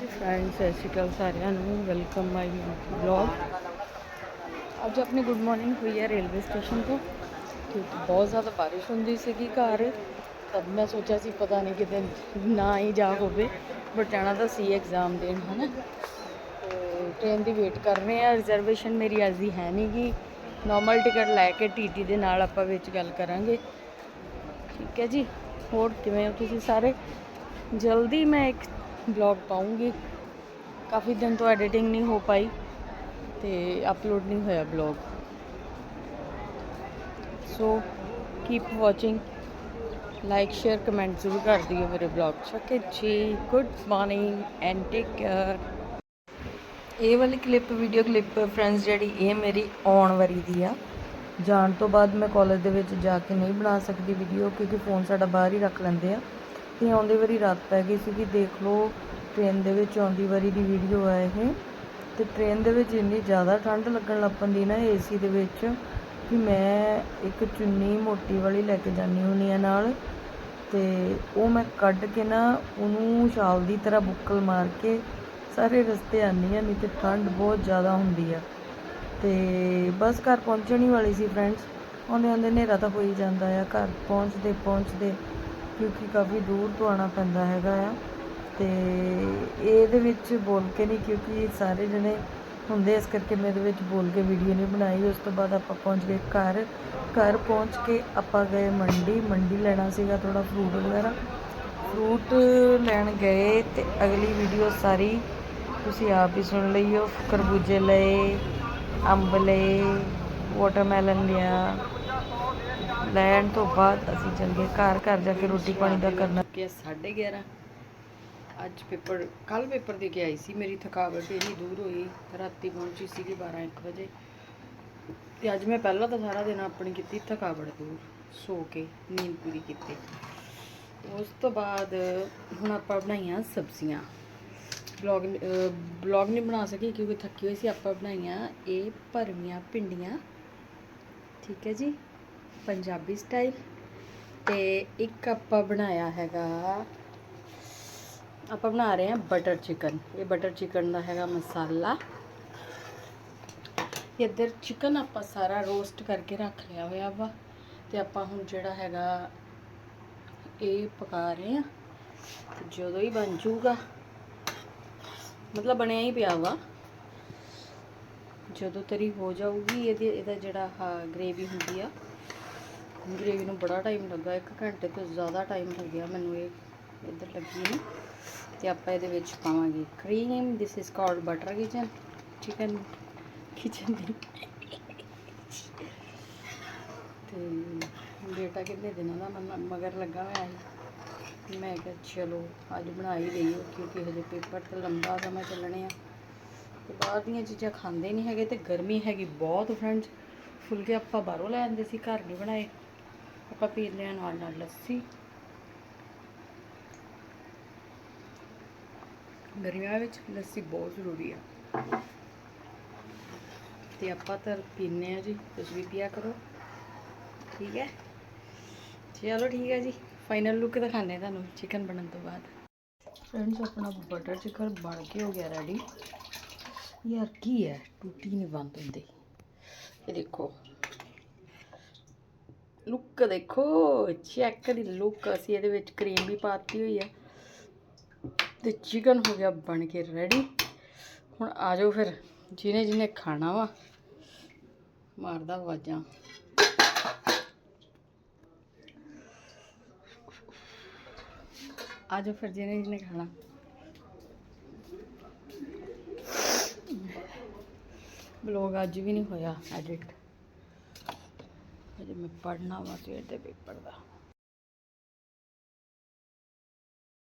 ਹਾਂਜੀ ਫਰੈਂਡਸ ਸਤਿ ਸ਼੍ਰੀ ਅਕਾਲ ਸਾਰਿਆਂ ਨੂੰ। ਵੈਲਕਮ ਮਾਈ ਵਲੌਗ ਅੱਜ ਆਪਣੀ ਗੁੱਡ ਮਾਰਨਿੰਗ ਹੋਈ ਹੈ ਰੇਲਵੇ ਸਟੇਸ਼ਨ ਤੋਂ। ਕਿਉਂਕਿ ਬਹੁਤ ਜ਼ਿਆਦਾ ਬਾਰਿਸ਼ ਹੁੰਦੀ ਸੀਗੀ ਘਰ। ਤਦ ਮੈਂ ਸੋਚਿਆ ਸੀ ਪਤਾ ਨਹੀਂ ਕਿਤੇ ਨਾ ਹੀ ਜਾ ਹੋਵੇ। ਬਟ ਜਾਣਾ ਤਾਂ ਸੀ ਐਗਜ਼ਾਮ ਦੇਣ, ਹਨਾ। ਤੇ ਟ੍ਰੇਨ ਦੀ ਵੇਟ ਕਰ ਰਹੇ ਆ ਰਿਜ਼ਰਵੇਸ਼ਨ ਮੇਰੀ ਅੱਜ ਦੀ ਹੈ ਨਹੀਂ ਗੀ। ਨਾਰਮਲ ਟਿਕਟ ਲੈ ਕੇ ਟੀਟੀ ਦੇ ਨਾਲ ਆਪਾਂ ਵਿੱਚ ਗੱਲ ਕਰਾਂਗੇ। ਠੀਕ ਹੈ ਜੀ। ਹੋਰ ਕਿਵੇਂ ਹੋ ਤੁਸੀਂ ਸਾਰੇ? ਜਲਦੀ ਮੈਂ ਇੱਕ ਬਲੌਗ ਪਾਉਂਗੀ। ਕਾਫੀ ਦਿਨ ਤੋਂ ਐਡੀਟਿੰਗ ਨਹੀਂ ਹੋ ਪਾਈ ਤੇ ਅਪਲੋਡ ਨਹੀਂ ਹੋਇਆ blog so keep watching like share comment ਜ਼ਰੂਰ ਕਰ ਦਿਓ ਮੇਰੇ ਬਲੌਗ 'ਚ। ਓਕੇ ਜੀ good morning and take care ਇਹ ਵਾਲੀ ਕਲਿੱਪ ਵੀਡੀਓ ਕਲਿੱਪ ਫਰੈਂਡਸ ਜਿਹੜੀ ਇਹ ਮੇਰੀ ਆਉਣ ਵਾਲੀ ਦੀ ਆ। ਜਾਣ ਤੋਂ ਬਾਅਦ ਮੈਂ ਕਾਲਜ ਦੇ ਵਿੱਚ ਜਾ ਕੇ ਨਹੀਂ ਬਣਾ ਸਕਦੀ ਵੀਡੀਓ ਕਿਉਂਕਿ ਫੋਨ ਸਾਡਾ ਬਾਹਰ ਹੀ ਰੱਖ ਲੈਂਦੇ ਆ। ਤੇ ਆਉਂਦੀ ਵਾਰੀ ਰਾਤ ਪੈ ਗਈ ਸੀਗੀ, ਦੇਖ ਲਓ ਟ੍ਰੇਨ ਦੇ ਵਿੱਚ ਆਉਂਦੀ ਵਾਰੀ ਦੀ ਵੀਡੀਓ ਆ ਇਹ। ਤੇ ਟ੍ਰੇਨ ਦੇ ਵਿੱਚ ਇੰਨੀ ਜ਼ਿਆਦਾ ਠੰਡ ਲੱਗਣ ਲੱਗ ਪੈਂਦੀ ਨਾ ਏਸੀ ਦੇ ਵਿੱਚ ਕਿ ਮੈਂ ਇੱਕ ਚੁੰਨੀ ਮੋਟੀ ਵਾਲੀ ਲੈ ਕੇ ਜਾਂਦੀ ਹੁੰਦੀ ਆ ਨਾਲ। ਤੇ ਉਹ ਮੈਂ ਕੱਢ ਕੇ ਨਾ ਉਹਨੂੰ ਸ਼ਾਲ ਦੀ ਤਰ੍ਹਾਂ ਬੁੱਕਲ ਮਾਰ ਕੇ ਸਾਰੇ ਰਸਤੇ ਆਉਂਦੀ ਆ, ਨਹੀਂ ਤੇ ਠੰਡ ਬਹੁਤ ਜ਼ਿਆਦਾ ਹੁੰਦੀ ਆ। ਤੇ ਬਸ ਘਰ ਪਹੁੰਚਣ ਹੀ ਵਾਲੀ ਸੀ ਫਰੈਂਡਸ ਆਉਂਦੇ ਆਉਂਦੇ ਹਨੇਰਾ ਤਾਂ ਹੋ ਹੀ ਜਾਂਦਾ ਆ, ਘਰ ਪਹੁੰਚਦੇ ਪਹੁੰਚਦੇ ਕਿਉਂਕਿ ਕਾਫੀ ਦੂਰ ਤੋਂ ਆਉਣਾ ਪੈਂਦਾ ਹੈਗਾ ਆ। ਤੇ ਇਹਦੇ ਵਿੱਚ ਬੋਲ ਕੇ ਨਹੀਂ, ਕਿਉਂਕਿ ਸਾਰੇ ਜਣੇ ਹੁੰਦੇ ਇਸ ਕਰਕੇ ਮੈਂ ਇਹਦੇ ਵਿੱਚ ਬੋਲ ਕੇ ਵੀਡੀਓ ਨਹੀਂ ਬਣਾਈ। ਉਸ ਤੋਂ ਬਾਅਦ ਆਪਾਂ ਪਹੁੰਚ ਗਏ ਘਰ। ਘਰ ਪਹੁੰਚ ਕੇ ਆਪਾਂ ਗਏ ਮੰਡੀ। ਮੰਡੀ ਲੈਣਾ ਸੀਗਾ ਥੋੜਾ ਫਰੂਟ ਵਗੈਰਾ। ਫਰੂਟ ਲੈਣ ਗਏ ਤੇ ਅਗਲੀ ਵੀਡੀਓ ਸਾਰੀ ਤੁਸੀਂ ਆਪ ਹੀ ਸੁਣ ਲਈਓ। ਖਰਬੂਜੇ ਲਏ, ਅੰਬ ਲਏ ਵਾਟਰਮੈਲਨ ਲਿਆ। ਲੈਣ ਤੋਂ ਬਾਅਦ ਅਸੀਂ ਚੱਲ ਗਏ ਘਰ ਘਰ ਜਾ ਕੇ ਰੋਟੀ ਪਾਣੀ ਦਾ ਕਰਨਾ। ਕਿ 11:30 ਅੱਜ ਪੇਪਰ ਕੱਲ ਪੇਪਰ ਦੇ ਕੇ ਆਈ ਸੀ, ਮੇਰੀ ਥਕਾਵਟ ਇੰਨੀ ਦੂਰ ਹੋਈ, ਰਾਤੀ ਪਹੁੰਚੀ ਸੀਗੀ 12 1 ਵਜੇ। ਤੇ ਅੱਜ ਮੈਂ ਪਹਿਲਾਂ ਤਾਂ ਸਾਰਾ ਦਿਨ ਆਪਣੀ ਕੀਤੀ ਥਕਾਵਟ ਦੂਰ, ਸੋ ਕੇ ਨੀਂਦ ਪੂਰੀ ਕੀਤੀ। ਉਸ ਤੋਂ ਬਾਅਦ ਹੁਣ ਆਪਾਂ ਬਣਾਈਆਂ ਸਬਜ਼ੀਆਂ। ਬਲੌਗ ਬਲੌਗ ਨਹੀਂ ਬਣਾ ਸਕੀ ਕਿਉਂਕਿ ਥੱਕੀ ਹੋਈ ਸੀ, ਆਪਾਂ ਬਣਾਈਆਂ ਇਹ ਭਰਵੀਆਂ ਭਿੰਡੀਆਂ। ਠੀਕ ਹੈ ਜੀ? ਪੰਜਾਬੀ ਸਟਾਈਲ ਤੇ ਇੱਕ ਆਪਾਂ ਬਣਾਇਆ ਹੈਗਾ, ਆਪਾਂ ਬਣਾ ਰਹੇ ਹਾਂ ਬਟਰ ਚਿਕਨ ਇਹ ਬਟਰ ਚਿਕਨ ਦਾ ਹੈਗਾ ਮਸਾਲਾ। ਇੱਧਰ ਚਿਕਨ ਆਪਾਂ ਸਾਰਾ ਰੋਸਟ ਕਰਕੇ ਰੱਖ ਲਿਆ ਹੋਇਆ ਵਾ। ਤੇ ਆਪਾਂ ਹੁਣ ਜਿਹੜਾ ਹੈਗਾ, ਇਹ ਪਕਾ ਰਹੇ ਹਾਂ। ਜਦੋਂ ਹੀ ਬਣ ਜਾਊਗਾ, ਮਤਲਬ ਬਣਿਆ ਹੀ ਪਿਆ ਵਾ। ਜਦੋਂ ਤਰੀ ਹੋ ਜਾਊਗੀ, ਇਹਦੇ ਇਹਦਾ ਜਿਹੜਾ ਹਾ ਗ੍ਰੇਵੀ ਹੁੰਦੀ ਆ ਗ੍ਰੇਵੀ ਨੂੰ ਬੜਾ ਟਾਈਮ ਲੱਗਾ 1 ਘੰਟੇ ਤੋਂ ਜ਼ਿਆਦਾ ਟਾਈਮ ਲੱਗਿਆ ਮੈਨੂੰ ਇਹ ਇੱਧਰ ਲੱਗੀ ਨੂੰ। ਤੇ ਆਪਾਂ ਇਹਦੇ ਵਿੱਚ ਪਾਵਾਂਗੇ cream this is called butter kitchen chicken kitchen ਦੀ। ਤੇ ਬੇਟਾ ਕਿੰਨੇ ਦਿਨਾਂ ਦਾ ਮ- ਮਗਰ ਲੱਗਾ ਹੋਇਆ ਸੀ। ਮੈਂ ਕਿਹਾ ਚਲੋ, ਅੱਜ ਬਣਾ ਹੀ ਲਈਏ ਕਿਉਂਕਿ ਹਜੇ ਪੇਪਰ ਤੇ ਲੰਬਾ ਸਮਾਂ ਚੱਲਣੇ ਆ। ਤੇ ਬਾਹਰ ਦੀਆਂ ਚੀਜ਼ਾਂ ਖਾਂਦੇ ਨਹੀਂ ਹੈਗੇ ਤੇ ਗਰਮੀ ਹੈਗੀ ਬਹੁਤ ਫਰੈਂਡਸ ਫੁਲਕੇ ਆਪਾਂ ਬਾਹਰੋਂ ਲੈ ਆਂਦੇ ਸੀ, ਘਰ ਨਹੀਂ ਬਣਾਏ। ਆਪਾਂ ਪੀਂਦੇ ਹਾਂ ਨਾਲ ਨਾਲ ਲੱਸੀ। ਗਰਮੀਆਂ ਵਿੱਚ ਲੱਸੀ ਬਹੁਤ ਜ਼ਰੂਰੀ ਆ। ਤੇ ਆਪਾਂ ਤਾਂ ਪੀਂਦੇ ਆ ਜੀ ਤੁਸੀਂ ਵੀ ਪੀਆ ਕਰੋ। ਠੀਕ ਹੈ? ਚਲੋ ਠੀਕ ਹੈ ਜੀ ਫਾਈਨਲ ਲੁੱਕ ਦਿਖਾਉਂਦੇ ਤੁਹਾਨੂੰ ਚਿਕਨ ਬਣਨ ਤੋਂ ਬਾਅਦ। ਫਰੈਂਡਸ ਆਪਣਾ ਬਟਰ ਚਿਕਨ ਬਣ ਕੇ ਹੋ ਗਿਆ ਰੈਡੀ ਯਾਰ ਕੀ ਹੈ? ਟੁੱਟੀ ਨਹੀਂ ਬੰਦ ਹੁੰਦੀ। ਇਹ ਦੇਖੋ। ਲੁੱਕ ਦੇਖੋ ਚੈੱਕ ਦੀ ਲੁੱਕ ਅਸੀਂ ਇਹਦੇ ਵਿੱਚ ਕਰੀਮ ਵੀ ਪਾਤੀ ਹੋਈ ਆ। ਤੇ ਚਿਕਨ ਹੋ ਗਿਆ, ਬਣ ਕੇ ਰੈਡੀ ਹੁਣ ਆ ਜਾਓ ਫਿਰ, ਜਿਹਨੇ ਜਿਹਨੇ ਖਾਣਾ ਵਾ, ਮਾਰਦਾ ਆਵਾਜ਼ਾਂ। ਆ ਜਾਓ ਫਿਰ, ਜਿਹਨੇ ਜਿਹਨੇ ਖਾਣਾ। ਬਲੌਗ ਅੱਜ ਵੀ ਨਹੀਂ ਹੋਇਆ ਐਡਿਟ ਅਜੇ ਮੈਂ ਪੜ੍ਹਨਾ ਵਾ ਸਵੇਰ ਦੇ ਪੇਪਰ ਦਾ।